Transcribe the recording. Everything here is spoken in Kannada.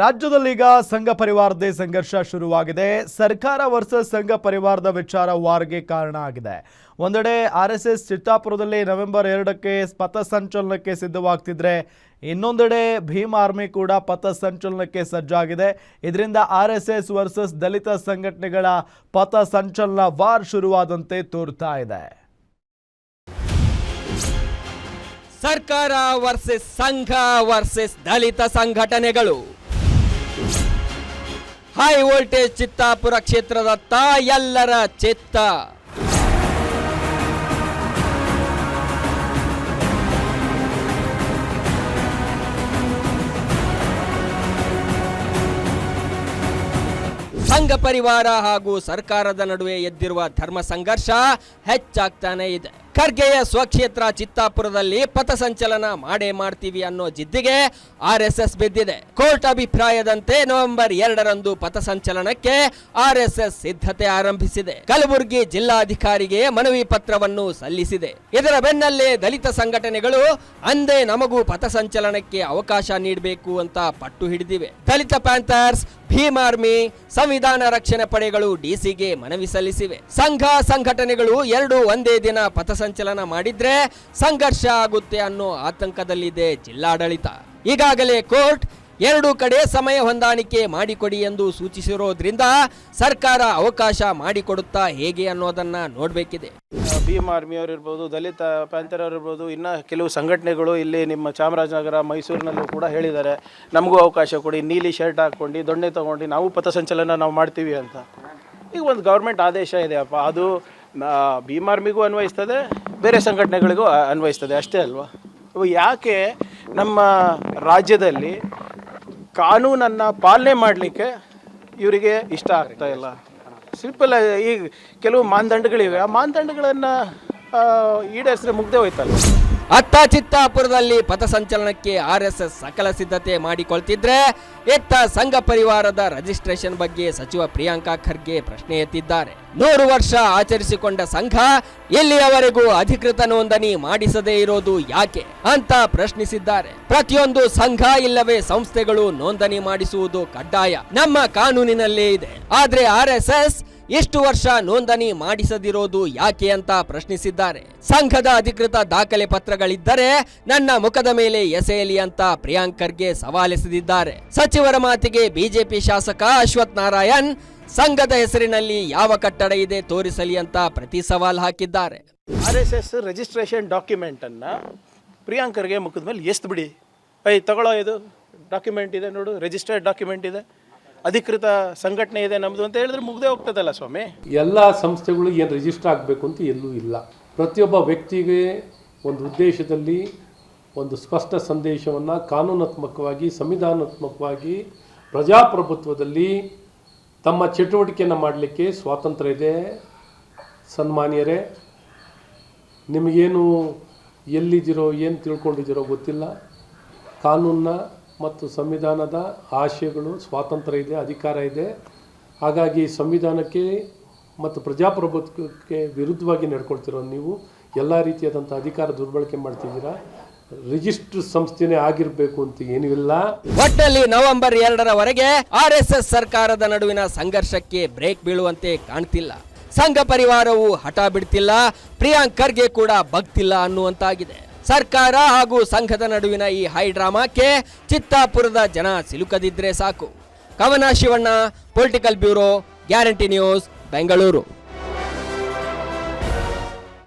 ರಾಜ್ಯದಲ್ಲೀಗ ಸಂಘ ಪರಿವಾರದೇ ಸಂಘರ್ಷ ಶುರುವಾಗಿದೆ. ಸರ್ಕಾರ ವರ್ಸಸ್ ಸಂಘ ಪರಿವಾರದ ವಿಚಾರ ವಾರ್ಗೆ ಕಾರಣ ಆಗಿದೆ. ಒಂದೆಡೆ ಆರ್ ಎಸ್ ಎಸ್ ಚಿತ್ತಾಪುರದಲ್ಲಿ ನವೆಂಬರ್ ಎರಡಕ್ಕೆ ಪಥಸಂಚಲನಕ್ಕೆ ಸಿದ್ಧವಾಗ್ತಿದ್ರೆ, ಇನ್ನೊಂದೆಡೆ ಭೀಮ್ ಆರ್ಮಿ ಕೂಡ ಪಥಸಂಚಲನಕ್ಕೆ ಸಜ್ಜಾಗಿದೆ. ಇದರಿಂದ R S S versus Dalit ಸಂಘಟನೆಗಳ ಪಥಸಂಚಲನ ವಾರ್ ಶುರುವಾದಂತೆ ತೋರ್ತಾ ಇದೆ. ಸರ್ಕಾರ ವರ್ಸಸ್ ಸಂಘ ವರ್ಸಸ್ ದಲಿತ ಸಂಘಟನೆಗಳು ಹೈ ವೋಲ್ಟೇಜ್ ಚಿತ್ತಾಪುರ ಕ್ಷೇತ್ರದ ಎಲ್ಲರ ಚಿತ್ತ. ಸಂಘ ಪರಿವಾರ ಹಾಗೂ ಸರ್ಕಾರದ ನಡುವೆ ಎದ್ದಿರುವ ಧರ್ಮ ಸಂಘರ್ಷ ಹೆಚ್ಚಾಗ್ತಾನೆ ಇದೆ. ಖರ್ಗೆಯ ಸ್ವಕ್ಷೇತ್ರ ಚಿತ್ತಾಪುರದಲ್ಲಿ ಪಥಸಂಚಲನ ಮಾಡೇ ಮಾಡ್ತೀವಿ ಅನ್ನೋ ಜಿದ್ದಿಗೆ ಆರ್ ಎಸ್ ಎಸ್ ಬಿದ್ದಿದೆ. ಕೋರ್ಟ್ ಅಭಿಪ್ರಾಯದಂತೆ ನವೆಂಬರ್ ಎರಡರಂದು ಪಥಸಂಚಲನಕ್ಕೆ ಆರ್ ಎಸ್ ಎಸ್ ಸಿದ್ಧತೆ ಆರಂಭಿಸಿದೆ. ಕಲಬುರಗಿ ಜಿಲ್ಲಾಧಿಕಾರಿಗೆ ಮನವಿ ಪತ್ರವನ್ನು ಸಲ್ಲಿಸಿದೆ. ಇದರ ಬೆನ್ನಲ್ಲೇ ದಲಿತ ಸಂಘಟನೆಗಳು ಅಂದೇ ನಮಗೂ ಪಥಸಂಚಲನಕ್ಕೆ ಅವಕಾಶ ನೀಡಬೇಕು ಅಂತ ಪಟ್ಟು ಹಿಡಿದಿವೆ. ದಲಿತ ಪ್ಯಾಂಥರ್ಸ್, ಭೀಮ್ ಆರ್ಮಿ, ಸಂವಿಧಾನ ರಕ್ಷಣೆ ಪಡೆಗಳು ಡಿಸಿಗೆ ಮನವಿ ಸಲ್ಲಿಸಿವೆ. ಸಂಘ ಸಂಘಟನೆಗಳು ಎರಡು ಒಂದೇ ದಿನ ಪಥಸಂಚಲನ ಮಾಡಿದ್ರೆ ಸಂಘರ್ಷ ಆಗುತ್ತೆ ಅನ್ನೋ ಆತಂಕದಲ್ಲಿದೆ ಜಿಲ್ಲಾಡಳಿತ. ಈಗಾಗಲೇ ಕೋರ್ಟ್ ಎರಡು ಕಡೆ ಸಮಯ ಹೊಂದಾಣಿಕೆ ಮಾಡಿಕೊಡಿ ಎಂದು ಸೂಚಿಸಿರೋದ್ರಿಂದ ಸರ್ಕಾರ ಅವಕಾಶ ಮಾಡಿಕೊಡುತ್ತಾ ಹೇಗೆ ಅನ್ನೋದನ್ನ ನೋಡಬೇಕಿದೆ. ಭೀಮ್ ಆರ್ಮಿಯವರು ಇರ್ಬೋದು, ದಲಿತ ಪ್ಯಾಂಥರ್ ಇರ್ಬೋದು, ಇನ್ನು ಕೆಲವು ಸಂಘಟನೆಗಳು ಇಲ್ಲಿ ನಿಮ್ಮ ಚಾಮರಾಜನಗರ, ಮೈಸೂರಿನಲ್ಲೂ ಕೂಡ ಹೇಳಿದ್ದಾರೆ, ನಮಗೂ ಅವಕಾಶ ಕೊಡಿ, ನೀಲಿ ಶರ್ಟ್ ಹಾಕ್ಕೊಂಡು, ದೊಣ್ಣೆ ತೊಗೊಂಡು ನಾವು ಪಥಸಂಚಲನ ನಾವು ಮಾಡ್ತೀವಿ ಅಂತ. ಈಗ ಒಂದು ಗೌರ್ಮೆಂಟ್ ಆದೇಶ ಇದೆ ಅಪ್ಪ ಅದು ನಾ- ಭೀಮ್ ಆರ್ಮಿಗೂ ಅನ್ವಯಿಸ್ತದೆ, ಬೇರೆ ಸಂಘಟನೆಗಳಿಗೂ ಅನ್ವಯಿಸ್ತದೆ, ಅಷ್ಟೇ ಅಲ್ವಾ? ಯಾಕೆ ನಮ್ಮ ರಾಜ್ಯದಲ್ಲಿ ಕಾನೂನನ್ನು ಪಾಲನೆ ಮಾಡಲಿಕ್ಕೆ ಇವರಿಗೆ ಇಷ್ಟ ಆಗ್ತಾ ಇಲ್ಲ? ಸಿಂಪಲ್ ಈಗ ಕೆಲವು ಮಾನದಂಡಗಳಿವೆ. ಆ ಮಾನದಂಡಗಳನ್ನು ಈಡೇರಿಸಿದ್ರೆ ಮುಗ್ದೇ ಹೋಯ್ತಲ್ಲ ಅತ್ತ ಚಿತ್ತಾಪುರದಲ್ಲಿ ಪಥಸಂಚಲನಕ್ಕೆ ಆರ್ ಎಸ್ ಎಸ್ ಸಕಲ ಸಿದ್ಧತೆ ಮಾಡಿಕೊಳ್ತಿದ್ರೆ ಇತ್ತ ಸಂಘ ಪರಿವಾರದ ರಿಜಿಸ್ಟ್ರೇಷನ್ ಬಗ್ಗೆ ಸಚಿವ ಪ್ರಿಯಾಂಕಾ ಖರ್ಗೆ ಪ್ರಶ್ನೆ ಎತ್ತಿದ್ದಾರೆ. ನೂರು ವರ್ಷ ಆಚರಿಸಿಕೊಂಡ ಸಂಘ ಇಲ್ಲಿಯವರೆಗೂ ಅಧಿಕೃತ ನೋಂದಣಿ ಮಾಡಿಸದೇ ಇರೋದು ಯಾಕೆ ಅಂತ ಪ್ರಶ್ನಿಸಿದ್ದಾರೆ. ಪ್ರತಿಯೊಂದು ಸಂಘ ಇಲ್ಲವೇ ಸಂಸ್ಥೆಗಳು ನೋಂದಣಿ ಮಾಡಿಸುವುದು ಕಡ್ಡಾಯ. ನಮ್ಮ ಕಾನೂನಿನಲ್ಲೇ ಇದೆ. ಆದ್ರೆ ಆರ್ ಎಸ್ ಎಸ್ ಎಷ್ಟು ವರ್ಷ ನೋಂದಣಿ ಮಾಡಿಸದಿರೋದು ಯಾಕೆ ಅಂತ ಪ್ರಶ್ನಿಸಿದ್ದಾರೆ. ಸಂಘದ ಅಧಿಕೃತ ದಾಖಲೆ ಪತ್ರಗಳಿದ್ದರೆ ನನ್ನ ಮುಖದ ಮೇಲೆ ಎಸೆಯಲಿ ಅಂತ ಪ್ರಿಯಾಂಕರ್ಗೆ ಸವಾಲೆಸೆದಿದ್ದಾರೆ. ಸಚಿವರ ಮಾತಿಗೆ ಬಿಜೆಪಿ ಶಾಸಕ ಅಶ್ವಥ್ ನಾರಾಯಣ್, ಸಂಘದ ಹೆಸರಿನಲ್ಲಿ ಯಾವ ಕಟ್ಟಡ ಇದೆ ತೋರಿಸಲಿ ಅಂತ ಪ್ರತಿ ಸವಾಲ್ ಹಾಕಿದ್ದಾರೆ. ಆರ್ ಎಸ್ ಎಸ್ ರಿಜಿಸ್ಟ್ರೇಷನ್ ಡಾಕ್ಯುಮೆಂಟನ್ನು ಪ್ರಿಯಾಂಕರ್ಗೆ ಮುಖದ ಮೇಲೆ ಎಸ್ತ್ ಬಿಡಿ. ಐ ತಗೊಳ್ಳೋ ಇದು ಡಾಕ್ಯುಮೆಂಟ್ ಇದೆ ನೋಡು ರಿಜಿಸ್ಟರ್ಡ್ ಡಾಕ್ಯುಮೆಂಟ್ ಇದೆ. ಅಧಿಕೃತ ಸಂಘಟನೆ ಇದೆ ನಮ್ಮದು ಅಂತ ಹೇಳಿದ್ರೆ ಮುಗ್ದೇ ಹೋಗ್ತದಲ್ಲ ಸ್ವಾಮಿ? ಎಲ್ಲ ಸಂಸ್ಥೆಗಳು ಏನು ರಿಜಿಸ್ಟರ್ ಆಗಬೇಕು ಅಂತ ಎಲ್ಲೂ ಇಲ್ಲ. ಪ್ರತಿಯೊಬ್ಬ ವ್ಯಕ್ತಿಗೆ ಒಂದು ಉದ್ದೇಶದಲ್ಲಿ ಒಂದು ಸ್ಪಷ್ಟ ಸಂದೇಶವನ್ನು ಕಾನೂನಾತ್ಮಕವಾಗಿ, ಸಂವಿಧಾನಾತ್ಮಕವಾಗಿ, ಪ್ರಜಾಪ್ರಭುತ್ವದಲ್ಲಿ ತಮ್ಮ ಚಟುವಟಿಕೆಯನ್ನು ಮಾಡಲಿಕ್ಕೆ ಸ್ವಾತಂತ್ರ್ಯ ಇದೆ. ಸನ್ಮಾನ್ಯರೇ, ನಿಮಗೇನು ಎಲ್ಲಿದ್ದೀರೋ, ಏನು ತಿಳ್ಕೊಂಡಿದ್ದೀರೋ ಗೊತ್ತಿಲ್ಲ. ಕಾನೂನ ಮತ್ತು ಸಂವಿಧಾನದ ಆಶಯಗಳು ಸ್ವಾತಂತ್ರ್ಯ ಇದೆ, ಅಧಿಕಾರ ಇದೆ. ಹಾಗಾಗಿ ಸಂವಿಧಾನಕ್ಕೆ ಮತ್ತು ಪ್ರಜಾಪ್ರಭುತ್ವಕ್ಕೆ ವಿರುದ್ಧವಾಗಿ ನಡ್ಕೊಳ್ತಿರೋ ನೀವು ಎಲ್ಲ ರೀತಿಯಾದಂಥ ಅಧಿಕಾರ ದುರ್ಬಳಕೆ ಮಾಡ್ತಿದ್ದೀರಾ? ರಿಜಿಸ್ಟರ್ ಸಂಸ್ಥೆನೇ ಆಗಿರಬೇಕು ಅಂತ ಏನೂ ಇಲ್ಲ. ಒಟ್ಟಲ್ಲಿ ನವೆಂಬರ್ ಎರಡರವರೆಗೆ ಆರ್ ಎಸ್ ಎಸ್ ಸರ್ಕಾರದ ನಡುವಿನ ಸಂಘರ್ಷಕ್ಕೆ ಬ್ರೇಕ್ ಬೀಳುವಂತೆ ಕಾಣ್ತಿಲ್ಲ. ಸಂಘ ಪರಿವಾರವು ಹಠ ಬಿಡ್ತಿಲ್ಲ, ಪ್ರಿಯಾಂಕರ್ಗೆ ಕೂಡ ಬಗ್ತಿಲ್ಲ ಅನ್ನುವಂತಾಗಿದೆ. ಸರ್ಕಾರ ಹಾಗೂ ಸಂಘದ ನಡುವಿನ ಈ ಹೈ ಡ್ರಾಮಾಕ್ಕೆ ಚಿತ್ತಾಪುರದ ಜನ ಸಿಲುಕದಿದ್ರೆ ಸಾಕು. Kavana Shivanna, political bureau, guarantee news, Bengaluru.